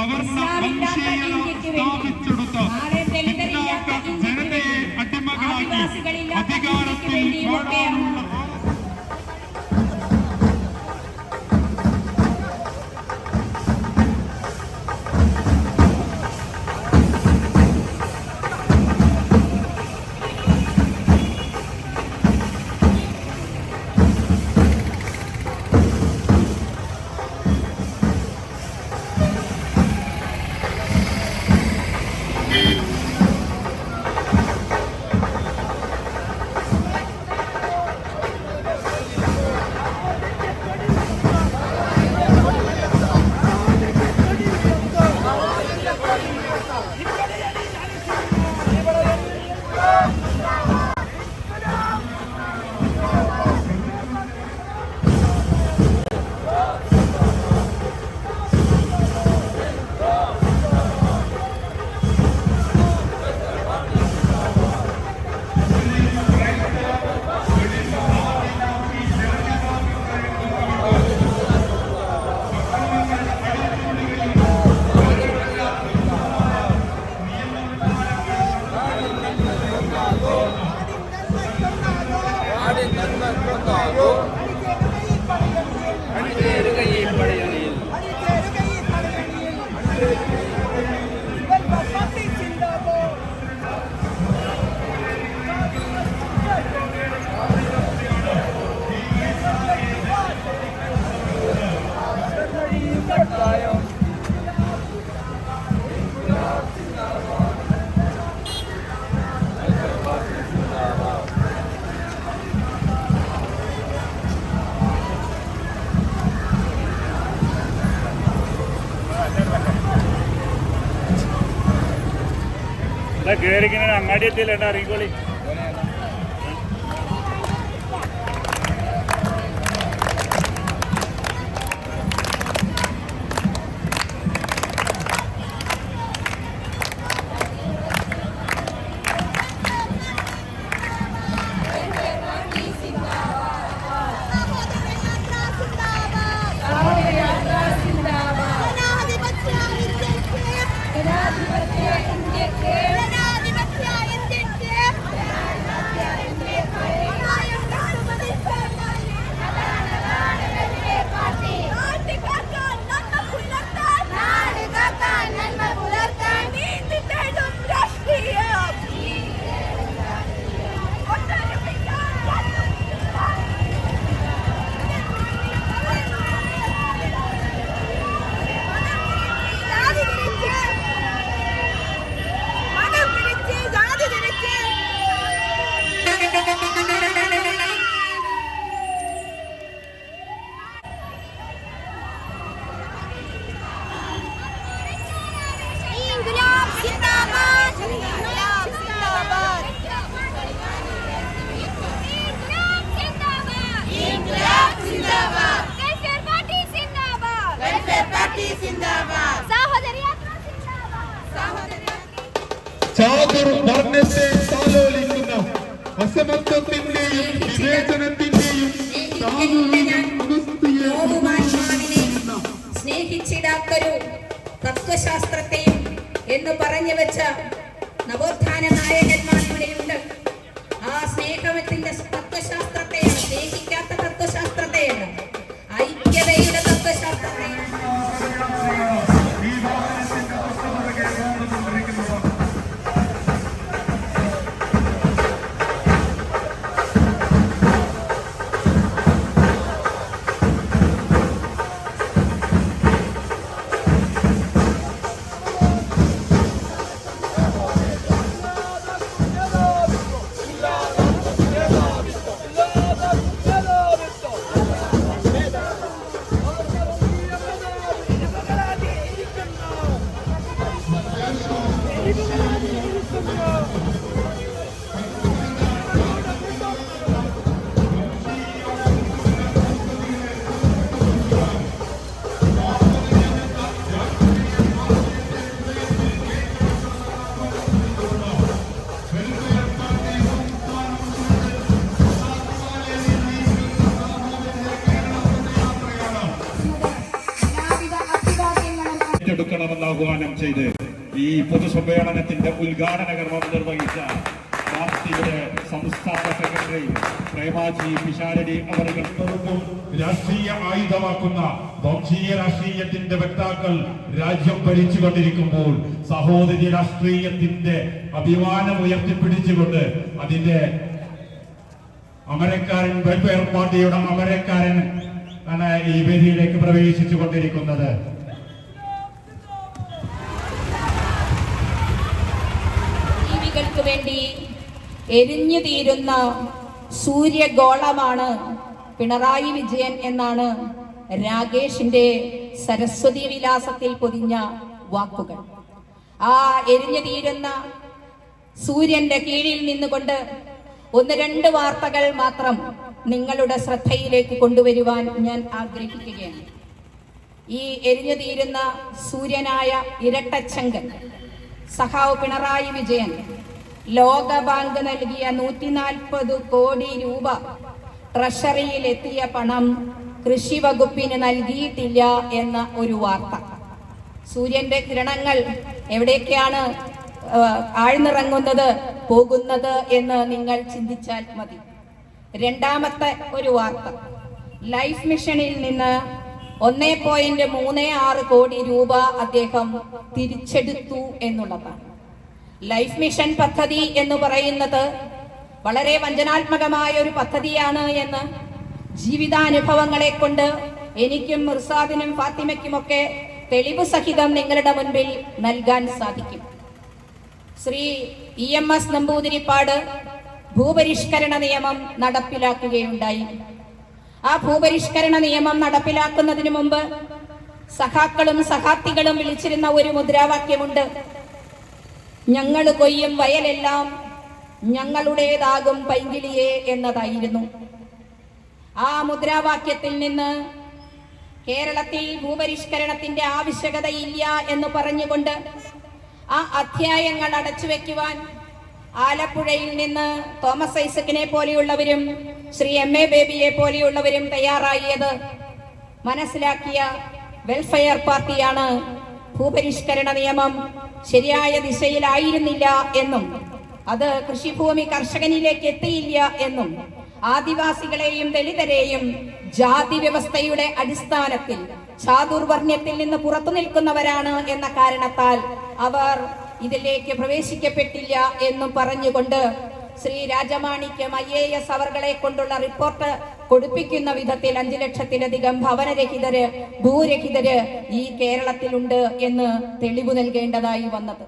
സവർണ വംശീയത സ്ഥാപിച്ചെടുത്ത ജനതയെ അടിമകളാക്കി അധികാരത്തിൽ വാഴാനുള്ള കേറിങ്ങനെ അങ്ങാടി എത്തിയില്ല അറിയിക്കോളി അസമത്വത്തിന്റെയും വിവേചനത്തിന്റെയും സ്നേഹിച്ചിടാത്തൊരു തത്വശാസ്ത്രത്തെയും എന്ന് പറഞ്ഞു വെച്ച നവോത്ഥാന നായകന്മാർ ഇവിടെയുണ്ട് ആ സ്നേഹത്തിന്റെ തത്വശാസ്ത്രത്തെയാണ് സ്നേഹിക്കാത്ത തത്വശാസ്ത്രത്തെയാണ് ഐക്യതയുടെ തത്വശാസ്ത്രത്തെയാണ് ആഹ്വാനം ചെയ്ത് ഈ പൊതുസമ്മേളനത്തിന്റെ ഉദ്ഘാടന കർമ്മം നിർവഹിച്ച പാർട്ടിയുടെ സംസ്ഥാന സെക്രട്ടറി പ്രേമാജി പിഷാരടി അവരുകൾ. രാഷ്ട്രീയ ആയുധമാക്കുന്ന വംശീയ രാഷ്ട്രീയത്തിന്റെ വക്താക്കൾ രാജ്യം ഭരിച്ചുകൊണ്ടിരിക്കുമ്പോൾ സഹോദരി രാഷ്ട്രീയത്തിന്റെ അഭിമാനം ഉയർത്തിപ്പിടിച്ചുകൊണ്ട് അതിന്റെ അമരക്കാരൻ വെൽഫെയർ പാർട്ടിയുടെ അമരക്കാരൻ ആണ് ഈ വേദിയിലേക്ക് പ്രവേശിച്ചു കൊണ്ടിരിക്കുന്നത് വേണ്ടി എരിഞ്ഞു തീരുന്ന സൂര്യഗോളമാണ് പിണറായി വിജയൻ എന്നാണ് രാകേഷിന്റെ സരസ്വതി വിലാസത്തിൽ പൊതിഞ്ഞ വാക്കുകൾ. ആ എരിഞ്ഞു തീരുന്ന സൂര്യന്റെ കീഴിൽ നിന്നുകൊണ്ട് ഒന്ന് രണ്ട് വാർത്തകൾ മാത്രം നിങ്ങളുടെ ശ്രദ്ധയിലേക്ക് കൊണ്ടുവരുവാൻ ഞാൻ ആഗ്രഹിക്കുകയാണ്. ഈ എരിഞ്ഞു തീരുന്ന സൂര്യനായ ഇരട്ടച്ചങ്കൻ സഖാവ് പിണറായി വിജയൻ ലോകബാങ്ക് നൽകിയ നൂറ്റി നാൽപ്പത് കോടി രൂപ. ട്രഷറിയിൽ എത്തിയ പണം കൃഷി വകുപ്പിന് നൽകിയിട്ടില്ല എന്ന ഒരു വാർത്ത. സൂര്യന്റെ കിരണങ്ങൾ എവിടേക്കാണ് ആഴ്ന്നിറങ്ങുന്നത് പോകുന്നത് എന്ന് നിങ്ങൾ ചിന്തിച്ചാൽ മതി. രണ്ടാമത്തെ ഒരു വാർത്ത. ലൈഫ് മിഷനിൽ നിന്ന് ഒന്നേ പോയിന്റ് മൂന്ന് ആറ് കോടി രൂപ അദ്ദേഹം തിരിച്ചെടുത്തു എന്നുള്ളതാണ്. ലൈഫ് മിഷൻ പദ്ധതി എന്ന് പറയുന്നത് വളരെ വഞ്ചനാത്മകമായ ഒരു പദ്ധതിയാണ് എന്ന് ജീവിതാനുഭവങ്ങളെ കൊണ്ട് എനിക്കും മിർസാദിനും ഫാത്തിമയ്ക്കുമൊക്കെ തെളിവ് സഹിതം നിങ്ങളുടെ മുൻപിൽ നൽകാൻ സാധിക്കും. Shri E M S Namboodiripad ഭൂപരിഷ്കരണ നിയമം നടപ്പിലാക്കുകയുണ്ടായി. ആ ഭൂപരിഷ്കരണ നിയമം നടപ്പിലാക്കുന്നതിന് മുമ്പ് സഖാക്കളും സഖാത്തികളും വിളിച്ചിരുന്ന ഒരു മുദ്രാവാക്യമുണ്ട്. ഞങ്ങൾ കൊയ്യും വയലെല്ലാം ഞങ്ങളുടേതാകും പൈങ്കിളിയെ എന്നതായിരുന്നു. ആ മുദ്രാവാക്യത്തിൽ നിന്ന് കേരളത്തിൽ ഭൂപരിഷ്കരണത്തിന്റെ ആവശ്യകതയില്ല എന്ന് പറഞ്ഞുകൊണ്ട് ആ അധ്യായങ്ങൾ അടച്ചു വെക്കുവാൻ ആലപ്പുഴയിൽ നിന്ന് തോമസ് ഐസക്കിനെ പോലെയുള്ളവരും ശ്രീ എം എ ബേബിയെ പോലെയുള്ളവരും തയ്യാറായത് മനസ്സിലാക്കിയ വെൽഫെയർ പാർട്ടിയാണ് ഭൂപരിഷ്കരണ നിയമം. ശരിയായ ദിശയിലായിരുന്നില്ല എന്നും അത് കൃഷിഭൂമി കർഷകനിലേക്ക് എത്തിയില്ല എന്നും ആദിവാസികളെയും ദളിതരെയും ജാതി വ്യവസ്ഥയുടെ അടിസ്ഥാനത്തിൽ ചാതുർവർണ്യത്തിൽ നിന്ന് പുറത്തു നിൽക്കുന്നവരാണ് എന്ന കാരണത്താൽ അവർ ഇതിലേക്ക് പ്രവേശിക്കപ്പെട്ടില്ല എന്നും പറഞ്ഞുകൊണ്ട് Shri Rajamanickam I A S അവർകളെ കൊണ്ടുള്ള റിപ്പോർട്ട് കൊടുപ്പിക്കുന്ന വിധത്തിൽ അഞ്ചു ലക്ഷത്തിലധികം ഭവനരഹിതര് ഭൂരഹിതര് ഈ കേരളത്തിലുണ്ട് എന്ന് തെളിവ് നൽകേണ്ടതായി വന്നത്.